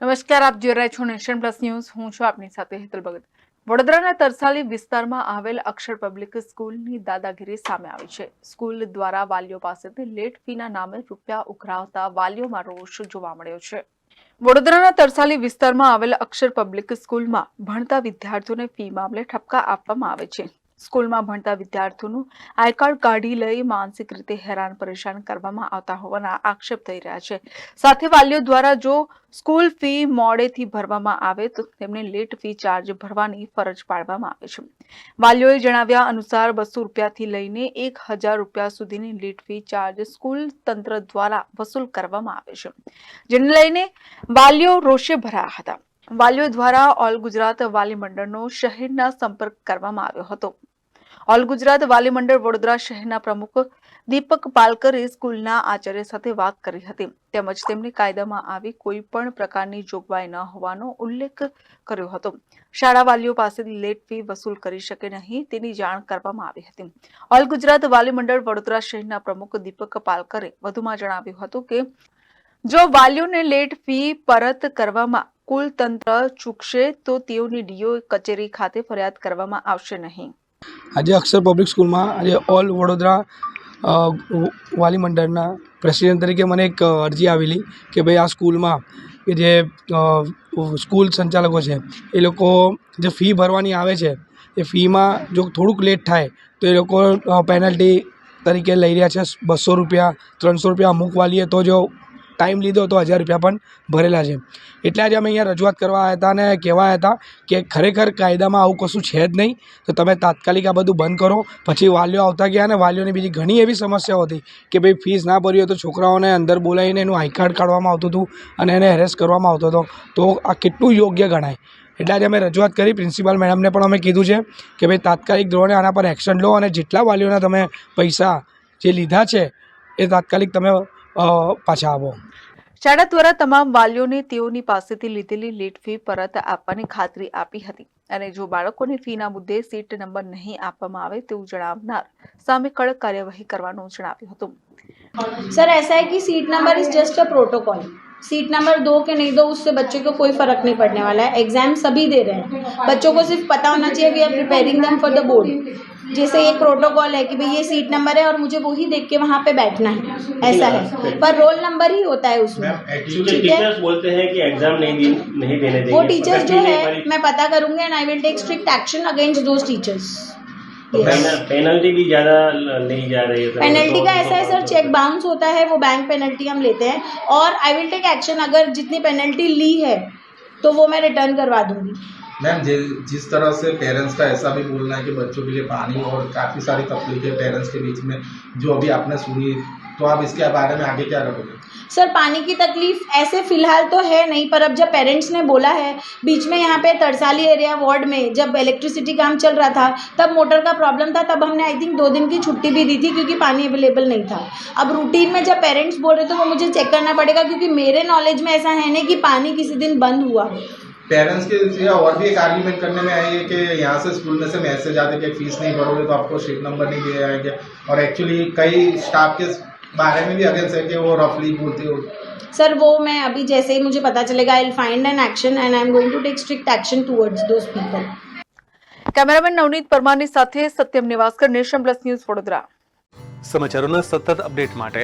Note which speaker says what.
Speaker 1: નમસ્કાર, આપ જોઈ રહ્યા છો નેશન પ્લસ ન્યૂઝ. હું છું આપની સાથે હેતલ ભગત. વડોદરાના તરસાલી વિસ્તારમાં આવેલ અક્ષર પબ્લિક સ્કૂલની દાદાગીરી સામે આવી છે. સ્કૂલ દ્વારા વાલીઓ પાસેથી લેટ ફીના નામે રૂપિયા ઉઘરાવતા વાલીઓમાં રોષ જોવા મળ્યો છે. વડોદરાના તરસાલી વિસ્તારમાં આવેલ અક્ષર પબ્લિક સ્કૂલમાં ભણતા વિદ્યાર્થીઓને ફી મામલે ઠપકા આપવામાં આવે છે. સ્કૂલમાં ભણતા વિદ્યાર્થીઓનું આઈ કાર્ડ કાઢી લઈ માનસિક રીતે હેરાન પરેશાન કરવામાં આવતા હોવાના આક્ષેપ થઈ રહ્યા છે. સાથે વાલીઓ દ્વારા જો સ્કૂલ ફી મોડેથી ભરવામાં આવે તો તેમને લેટ ફી ચાર્જ ભરવાની ફરજ પાડવામાં આવે છે. વાલીઓએ જણાવ્યા અનુસાર બસો રૂપિયાથી લઈને એક રૂપિયા સુધીની લેટ ફી ચાર્જ સ્કૂલ તંત્ર દ્વારા વસૂલ કરવામાં આવે છે, જેને લઈને વાલીઓ રોષે ભરાયા હતા. વાલીઓ દ્વારા ઓલ ગુજરાત વાલી મંડળનો શહેરના સંપર્ક કરવામાં આવ્યો હતો. ઓલ ગુજરાત વાલી મંડળ વડોદરા શહેરના પ્રમુખ દીપક પાલકરે સ્કૂલના આચાર્ય સાથે વાત કરી હતી. તેમજ તેમની કાયદામાં આવી કોઈ પણ પ્રકારની જોગવાઈ ન હોવાનો ઉલ્લેખ કર્યો હતો. શાળા વાલીઓ પાસેથી લેટ ફી વસૂલ કરી શકે નહીં તેની જાણ કરવામાં આવી હતી. ઓલ ગુજરાત વાલી મંડળ વડોદરા શહેરના પ્રમુખ દીપક પાલકરે વધુમાં જણાવ્યું હતું કે, જો વાલીઓને લેટ ફી પરત કરવામાં કુલ તંત્ર ચૂકશે, તો તેઓની ડીઓ કચેરી ખાતે ફરિયાદ કરવામાં આવશે નહીં.
Speaker 2: આજે અક્ષર પબ્લિક સ્કૂલમાં આજે ઓલ વડોદરા વાલી મંડળના પ્રેસિડેન્ટ તરીકે મને એક અરજી આવેલી કે ભાઈ આ સ્કૂલમાં કે જે સ્કૂલ સંચાલકો છે, એ લોકો જે ફી ભરવાની આવે છે, એ ફીમાં જો થોડુંક લેટ થાય, તો એ લોકો પેનલ્ટી તરીકે લઈ રહ્યા છે, બસો રૂપિયા, ત્રણસો રૂપિયા અમુક વાલીએ તો જો ટાઈમ લીધો તો હજાર રૂપિયા પણ ભરેલા છે. એટલે આજે અમે અહીંયા રજૂઆત કરવા હતા અને કહેવા હતા કે ખરેખર કાયદામાં આવું કશું છે જ નહીં. તો તમે તાત્કાલિક આ બધું બંધ કરો. પછી વાલીઓ આવતા ગયા અને વાલીઓની બીજી ઘણી એવી સમસ્યાઓ હતી કે ભાઈ ફીસ ના ભરી હોય તો છોકરાઓને અંદર બોલાવીને એનું આઈ કાર્ડ કાઢવામાં આવતું હતું અને એને હેરેસ કરવામાં આવતો હતો. તો આ કેટલું યોગ્ય ગણાય. એટલે આજે અમે રજૂઆત કરી. પ્રિન્સિપાલ મેડમને પણ અમે કીધું છે કે ભાઈ તાત્કાલિક ધોરણે આના પર એક્શન લો અને જેટલા વાલીઓના તમે પૈસા જે લીધા છે એ તાત્કાલિક તમે અ, પાછા આપો
Speaker 1: શાળા દ્વારા તમામ વાલીઓને તેઓની પાસેથી લીધેલી લેટ ફી પરત આપવાની ખાતરી આપી હતી અને જો બાળકોની ફીના મુદ્દે સીટ નંબર નહીં આપવામાં આવે તેવું જણાવનાર સામે કડક કાર્યવાહી કરવાનું જણાવ્યું હતું
Speaker 3: सर ऐसा है कि seat number is just a protocol seat number दो के नहीं दो उससे बच्चे को कोई फर्क नहीं पड़ने वाला है एग्जाम सभी दे रहे हैं बच्चों को सिर्फ पता होना चाहिए we are preparing them for the board जैसे एक प्रोटोकॉल है कि भाई ये सीट नंबर है और मुझे वही देख के वहाँ पे बैठना है। ऐसा है। पर रोल नंबर ही होता है उसमें। ठीक है?
Speaker 4: टीचर्स बोलते हैं कि एग्ज़ाम नहीं दी नहीं देने देंगे।
Speaker 3: वो टीचर्स जो है मैं पता करूँगी and I will take strict action against those teachers
Speaker 4: तो पेनल्टी भी ज़्यादा ल- ली जा रही है
Speaker 3: पेनल्टी
Speaker 4: तो-
Speaker 3: का ऐसा है सर चेक बाउंस होता है वो बैंक पेनल्टी हम लेते हैं। और आई विल टेक एक्शन अगर जितनी पेनल्टी ली है तो वो मैं रिटर्न करवा दूँगी।
Speaker 5: मैम, जिस तरह से पेरेंट्स का ऐसा भी बोलना है कि बच्चों के लिए पानी और काफ़ी सारी तकलीफें पेरेंट्स के बीच में जो अभी आपने सुनी तो आप इसके बारे में आगे क्या रखोगे?
Speaker 3: सर, पानी की तकलीफ़ ऐसे फ़िलहाल तो है नहीं, पर अब जब पेरेंट्स ने बोला है, बीच में यहाँ पे तरसाली एरिया वार्ड में जब इलेक्ट्रिसिटी काम चल रहा था, तब मोटर का प्रॉब्लम था, तब हमने आई थिंक दो दिन की छुट्टी भी दी थी क्योंकि पानी अवेलेबल नहीं था। अब रूटीन में जब पेरेंट्स बोल रहे तो वो मुझे चेक करना पड़ेगा क्योंकि मेरे नॉलेज में ऐसा है नहीं कि पानी किसी दिन बंद हुआ। हो
Speaker 5: पेरेंट्स के लिए और भी एक आर्ग्यूमेंट करने में आई है कि यहाँ से स्कूल में से मैसेज आते कि फीस नहीं भरोगे तो आपको शीट नंबर नहीं दिए जाएंगे और एक्चुअली कई स्टाफ के बारे में भी अगेंस्ट है कि वो रफली बोलते हो
Speaker 3: सर वो मैं अभी जैसे ही मुझे पता चलेगा I find an action and I am going to take strict action towards those people
Speaker 1: cameraman Navneet પરમારની સાથે Satyam Nivaskar nation plus news Vadodara
Speaker 6: સમાચારોના સતત અપડેટ માટે